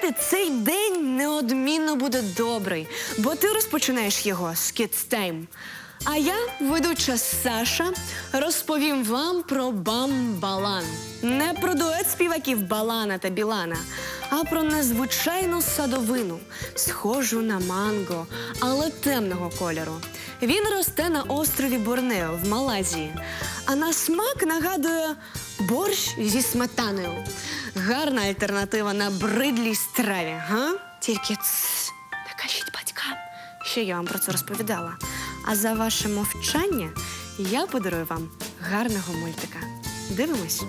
Знаєте, цей день неодмінно буде добрий, бо ти розпочинаєш його з Time. А я, ведуча Саша, розповім вам про бам-балан. Не про дует співаків Балана та Білана, а про незвичайну садовину, схожу на манго, але темного кольору. Він росте на острові Борнео в Малайзії, а на смак нагадує борщ зі сметаною. Гарна альтернатива на бридлій страві, га? Тільки цс, не кажіть батькам, що я вам про це розповідала. А за ваше мовчання я подарую вам гарного мультика. Дивимось.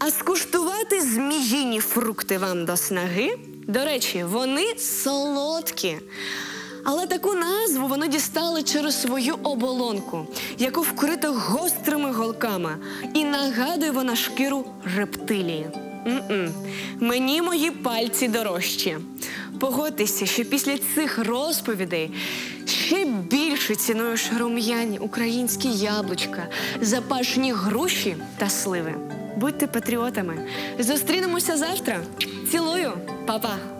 А скуштувати зміїні фрукти вам до снаги. До речі, вони солодкі. Але таку назву вони дістали через свою оболонку, яку вкрита гострими голками, і нагадує вона шкіру рептилії. М-м. Мені мої пальці дорожчі. Погодьтеся, що після цих розповідей ще більше цінуєш рум'яні українські яблучка, запашні груші та сливи. Будьте патріотами. Зустрінемося завтра. Цілую, Па-па!